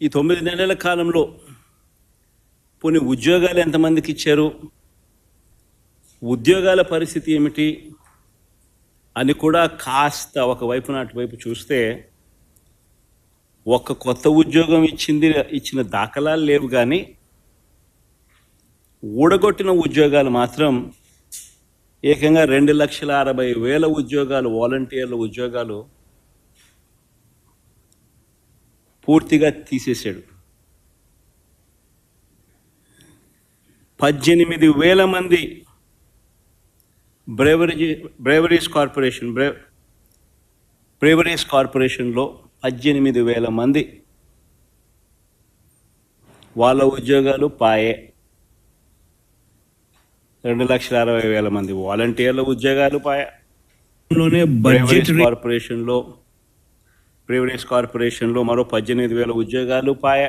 ఈ తొమ్మిది నెలల కాలంలో కొన్ని ఉద్యోగాలు ఎంతమందికి ఇచ్చారు? ఉద్యోగాల పరిస్థితి ఏమిటి? అని కూడా కాస్త ఒకవైపు నాటివైపు చూస్తే ఒక్క కొత్త ఉద్యోగం ఇచ్చింది ఇచ్చిన దాఖలాలు లేవు కానీ ఊడగొట్టిన ఉద్యోగాలు మాత్రం ఏకంగా రెండు లక్షల అరవై వేల ఉద్యోగాలు వాలంటీర్ల ఉద్యోగాలు పూర్తిగా తీసేశాడు. పద్దెనిమిది వేల మంది బ్రేవరీ బ్రేవరీస్ కార్పొరేషన్ బ్రే బ్రేవరీస్ కార్పొరేషన్లో పద్దెనిమిది వేల మంది వాళ్ళ ఉద్యోగాలు పాయే. రెండు లక్షల అరవై వేల మంది వాలంటీర్ల ఉద్యోగాలు పాయే. లోనే బ్రేవరీస్ బడ్జెట్ కార్పొరేషన్లో బ్రేవరీస్ కార్పొరేషన్లో మరో పద్దెనిమిది వేల ఉద్యోగాలు పాయ.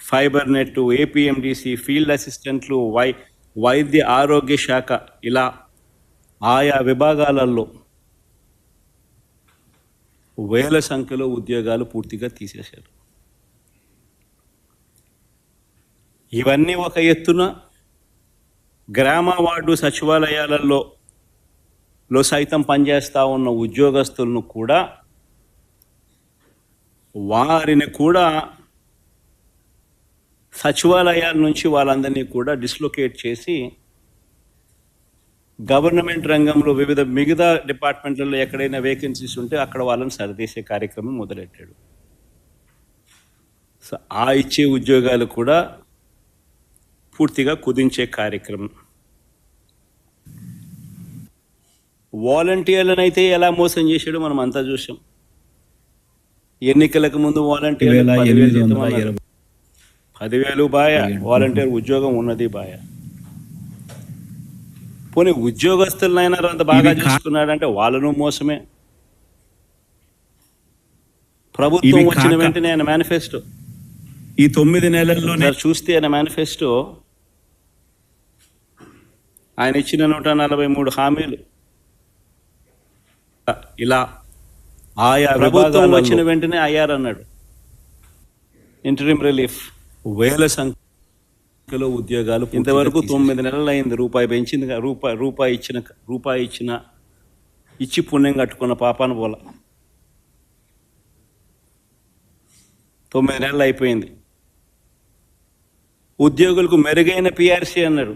ఫైబర్ నెట్ ఏపీఎండిసి ఫీల్డ్ అసిస్టెంట్లు వై వైద్య ఆరోగ్య శాఖ ఇలా ఆయా విభాగాలలో వేల సంఖ్యలో ఉద్యోగాలు పూర్తిగా తీసేశారు. ఇవన్నీ ఒక ఎత్తున గ్రామ వార్డు సచివాలయాలలో లో సైతం పనిచేస్తూ ఉన్న ఉద్యోగస్తులను కూడా వారిని కూడా సచివాలయాల నుంచి వాళ్ళందరినీ కూడా డిస్లొకేట్ చేసి గవర్నమెంట్ రంగంలో వివిధ మిగతా డిపార్ట్మెంట్లలో ఎక్కడైనా వేకెన్సీస్ ఉంటే అక్కడ వాళ్ళని సరిదీసే కార్యక్రమం మొదలెట్టాడు. సో ఆ ఇచ్చే ఉద్యోగాలు కూడా పూర్తిగా కుదించే కార్యక్రమం. వాలంటీర్లను అయితే ఎలా మోసం చేశాడో మనం అంతా చూసాం ఎన్నికలకు ముందు వాలంటీర్లు వేల పదివేలు బాయ వాలంటీర్ ఉద్యోగం ఉన్నది బాయ. పోనీ ఉద్యోగస్తులనైనా అంత బాగా చూసుకున్నాడంటే వాళ్ళను మోసమే. ప్రభుత్వం వచ్చిన వెంటనే ఆయన మేనిఫెస్టో. ఈ తొమ్మిది ఒకసారి చూస్తే ఆయన మేనిఫెస్టో. ఆయన ఇచ్చిన నూట నలభై మూడు హామీలు. ఇలా ఆయా ప్రభుత్వం వచ్చిన వెంటనే అయ్యారన్నాడు ఇంటరిమ్ రిలీఫ్ వేల సంఖ్యలో ఉద్యోగాలు ఇంతవరకు తొమ్మిది నెలలు అయింది. రూపాయి పెంచింది రూపాయి రూపాయి ఇచ్చిన రూపాయి ఇచ్చిన ఇచ్చి పుణ్యం కట్టుకున్న పాపాను పోల. తొమ్మిది నెలలు అయిపోయింది. ఉద్యోగులకు మెరుగైన పిఆర్సీ అన్నాడు.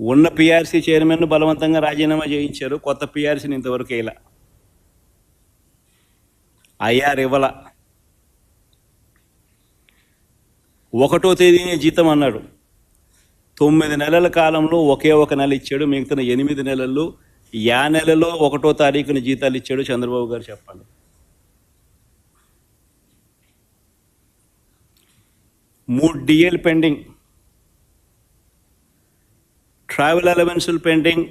ఉన్న పిఆర్సీ చైర్మన్ను బలవంతంగా రాజీనామా చేయించారు. కొత్త పిఆర్సీని ఇంతవరకు ఇలా ఐఆర్ ఇవ్వల. ఒకటో తేదీనే జీతం అన్నాడు. తొమ్మిది నెలల కాలంలో ఒకే ఒక నెల ఇచ్చాడు. మిగతా ఎనిమిది నెలల్లో యా నెలలో ఒకటో తారీఖున జీతాలు ఇచ్చాడు చంద్రబాబు గారు చెప్పండి మూడు DL pending travel అలవెన్సులు pending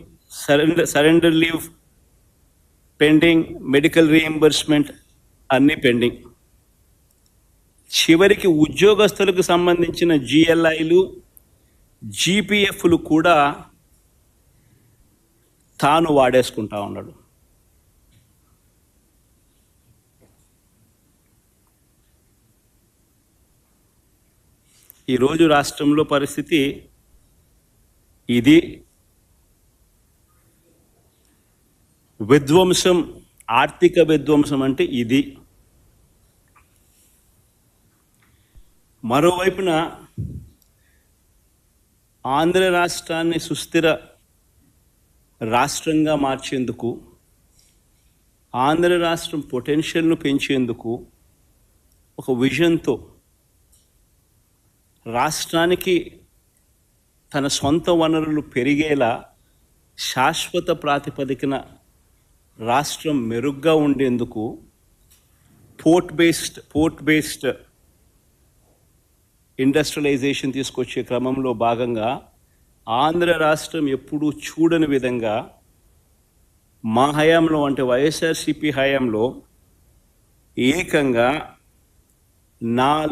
surrender surrender leave pending medical reimbursement అన్నీ పెండింగ్ చివరికి ఉద్యోగస్తులకు సంబంధించిన జిఎల్ఐలు జీపీఎఫ్లు కూడా తాను వాడేసుకుంటా ఉన్నాడు. ఈరోజు రాష్ట్రంలో పరిస్థితి ఇది విధ్వంసం ఆర్థిక విధ్వంసం అంటే ఇది. మరోవైపున ఆంధ్ర రాష్ట్రాన్ని సుస్థిర రాష్ట్రంగా మార్చేందుకు ఆంధ్ర రాష్ట్రం పొటెన్షియల్ను పెంచేందుకు ఒక విజన్తో రాష్ట్రానికి తన సొంత వనరులు పెరిగేలా శాశ్వత ప్రాతిపదికన రాష్ట్రం మెరుగ్గా ఉండేందుకు port based port based industrialisation తీసుకొచ్చే క్రమంలో భాగంగా ఆంధ్ర రాష్ట్రం ఎప్పుడూ చూడని విధంగా మా హయాంలో అంటే వైఎస్ఆర్సిపి హయాంలో ఏకంగా నాలుగు